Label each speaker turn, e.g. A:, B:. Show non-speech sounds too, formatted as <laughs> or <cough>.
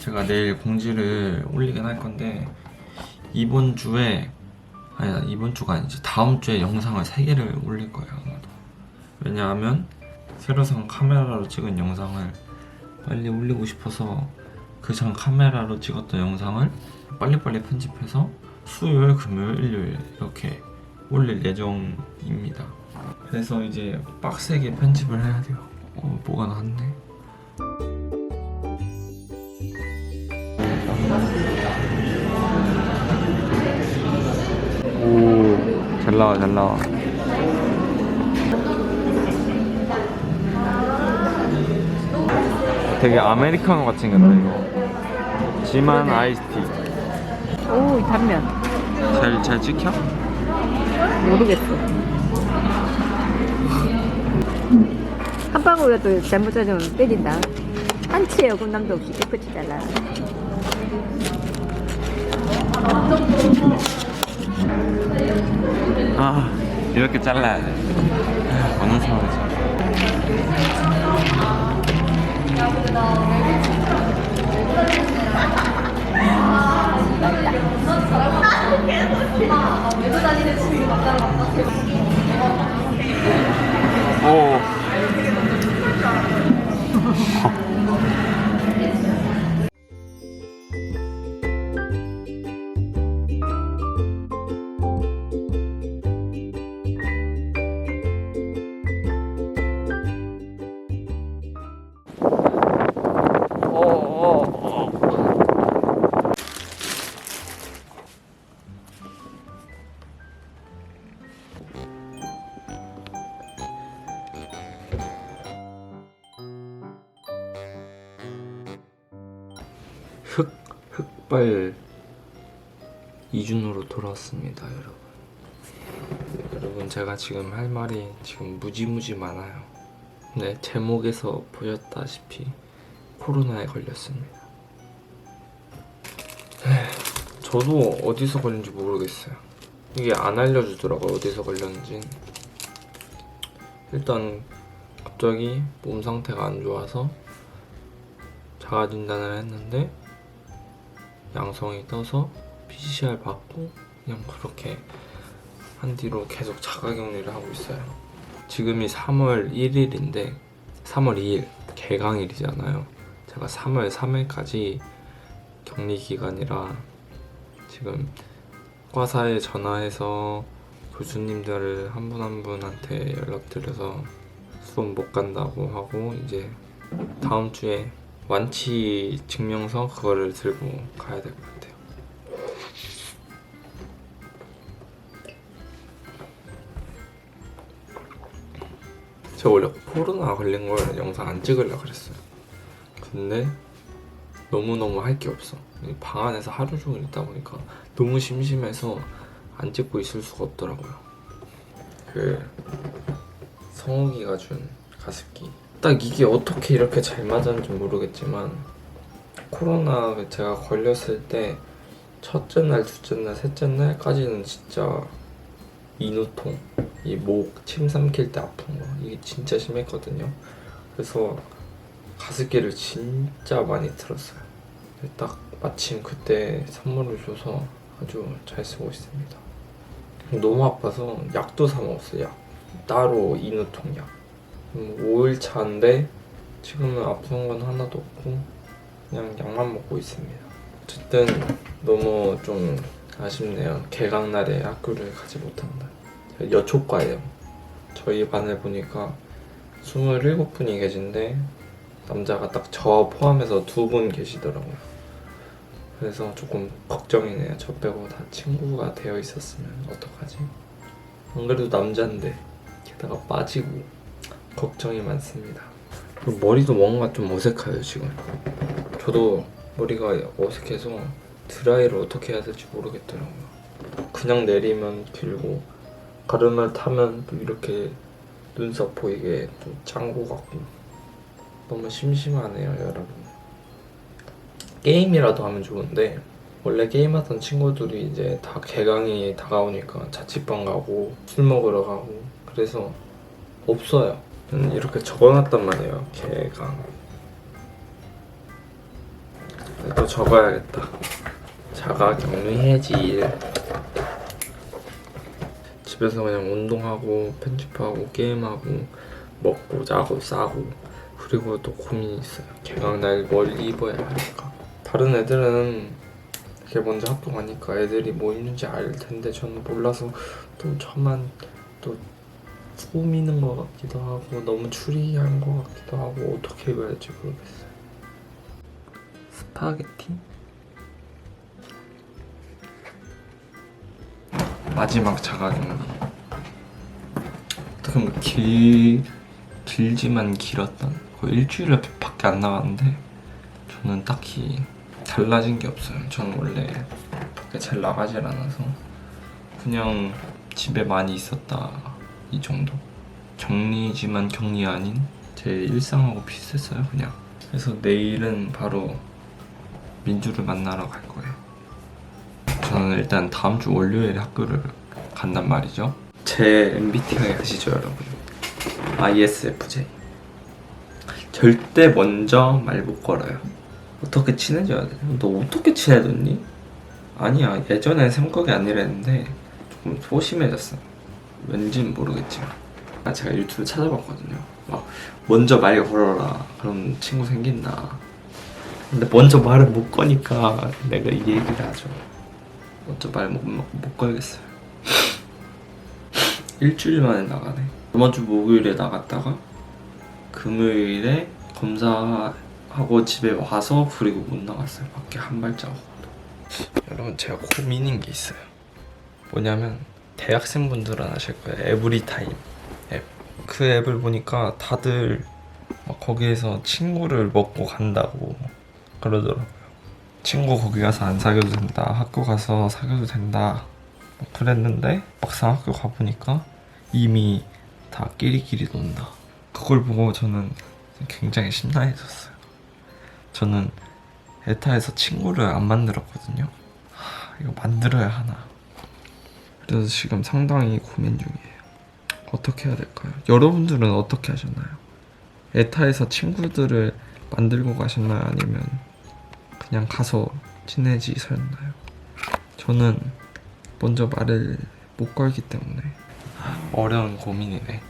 A: 제가 내일 공지를 올리긴 할 건데 이번 주에 아니 이번 주가 아니지 다음 주에 영상을 3개를 올릴 거예요 아마도 왜냐하면 새로 산 카메라로 찍은 영상을 빨리 올리고 싶어서 그 전 카메라로 찍었던 영상을 빨리빨리 편집해서 수요일, 금요일, 일요일 이렇게 올릴 예정입니다. 그래서 이제 빡세게 편집을 해야 돼요. 어, 뭐가 나왔네. 나와, 잘 나와. 되게 아메리카노 같이 생겼다 이거. 지만 아이스티.
B: 오, 이 단면.
A: 잘, 잘 찍혀?
B: 모르겠어. 한 방울이라도 잘못 짜주면 때린다. 한치의 어긋남도 없이 깨끗이 잘라.
A: 아, 이렇게 잘라야 돼. 아, 어느 상황이지? 오. <laughs> 흑, 흑발 이준호로 돌아왔습니다, 여러분. 여러분, 제가 지금 할 말이 지금 무지무지 많아요. 네, 제목에서 보셨다시피 코로나에 걸렸습니다. 에휴, 저도 어디서 걸린지 모르겠어요. 이게 안 알려주더라고요, 어디서 걸렸는지. 일단, 갑자기 몸 상태가 안 좋아서 자가 진단을 했는데 양성이 떠서 PCR 받고 그냥 그렇게 한 뒤로 계속 자가 격리를 하고 있어요. 지금이 3월 1일인데 3월 2일 개강일이잖아요. 제가 3월 3일까지 격리 기간이라 지금 과사에 전화해서 교수님들을 한분 한 분한테 연락드려서 수업 못 간다고 하고 이제 다음 주에 완치 증명서 그거를 들고 가야 될 것 같아요. 제가 원래 코로나 걸린 걸 영상 안 찍으려고 그랬어요. 근데 너무너무 할 게 없어. 이방 안에서 하루 종일 있다 보니까 너무 심심해서 안 찍고 있을 수가 없더라고요. 그 성욱이가 준 가습기. 딱 이게 어떻게 이렇게 잘 맞았는지 모르겠지만 코로나 제가 걸렸을 때 첫째 날, 둘째 날, 셋째 날까지는 진짜 인후통, 이 목 침 삼킬 때 아픈 거 이게 진짜 심했거든요. 그래서 가습기를 진짜 많이 틀었어요. 딱 마침 그때 선물을 줘서 아주 잘 쓰고 있습니다. 너무 아파서 약도 사 먹었어요. 약 따로 인후통 약. 음, 5일 차인데 지금은 아픈 건 하나도 없고 그냥 약만 먹고 있습니다. 어쨌든 너무 좀 아쉽네요. 개강 날에 학교를 가지 못한다. 여초과예요. 저희 반을 보니까 27분이 계신데 남자가 딱 저 포함해서 두 분 계시더라고요. 그래서 조금 걱정이네요. 저 빼고 다 친구가 되어 있었으면 어떡하지? 안 그래도 남자인데 게다가 빠지고 걱정이 많습니다. 머리도 뭔가 좀 어색해요 지금. 저도 머리가 어색해서 드라이를 어떻게 해야 될지 모르겠더라고요. 그냥 내리면 길고 가르마를 타면 또 이렇게 눈썹 보이게 또 짱구 같고 너무 심심하네요 여러분. 게임이라도 하면 좋은데 원래 게임하던 친구들이 이제 다 개강이 다가오니까 자취방 가고 술 먹으러 가고 그래서 없어요. 음, 이렇게 적어놨단 말이에요. 개강. 또 적어야겠다. 자가 격리 해지. 집에서 그냥 운동하고 편집하고 게임하고 먹고 자고 싸고 그리고 또 고민이 있어요. 개강 날 뭘 입어야 할까. 다른 애들은 이렇게 먼저 학교 가니까 애들이 뭐 입는지 알 텐데 저는 몰라서 또 저만 또 꾸미는 것 같기도 하고 너무 추리한 것 같기도 하고 어떻게 입어야 할지 모르겠어요. 스파게티? 마지막 자가격리 어떻게 보면 길, 길지만 길었던 거의 일주일 밖에 안 나갔는데 저는 딱히 달라진 게 없어요 저는 원래 밖에 잘 나가질 않아서 그냥 집에 많이 있었다 이 정도 격리지만 격리 아닌 제 일상하고 비슷했어요 그냥 그래서 내일은 바로 민주를 만나러 갈 거예요 저는 일단 다음 주 월요일에 학교를 간단 말이죠. 제 MBTI 아시죠, 여러분? ISFJ. 절대 먼저 말 못 걸어요. 어떻게 친해져야 돼? 너 어떻게 친해졌니? 아니야, 예전엔 생각이 아니랬는데 조금 소심해졌어. 왠진 모르겠지만. 아, 제가 유튜브 찾아봤거든요. 막 먼저 말 걸어라. 그럼 친구 생긴다. 근데 먼저 말을 못 거니까 내가 이 얘기를 하죠. 어쩌 말못 못 걸겠어요. <laughs> 일주일 만에 나가네. 이번 주 목요일에 나갔다가 금요일에 검사하고 집에 와서 그리고 못 나갔어요. 밖에 한 발자국도. 여러분 제가 고민인 게 있어요. 뭐냐면 대학생분들은 아실 거예요. 에브리타임 앱. 그 앱을 보니까 다들 막 거기에서 친구를 먹고 간다고 그러더라고요. 친구 거기 가서 안 사귀어도 된다. 학교 가서 사귀어도 된다. 뭐 그랬는데 막상 학교 가보니까 이미 다 끼리끼리 논다. 그걸 보고 저는 굉장히 심란해졌어요. 저는 에타에서 친구를 안 만들었거든요. 하, 이거 만들어야 하나. 그래서 지금 상당히 고민 중이에요. 어떻게 해야 될까요? 여러분들은 어떻게 하셨나요? 에타에서 친구들을 만들고 가셨나요? 아니면 그냥 가서 친해지셨나요? 저는 먼저 말을 못 걸기 때문에 어려운 고민이네.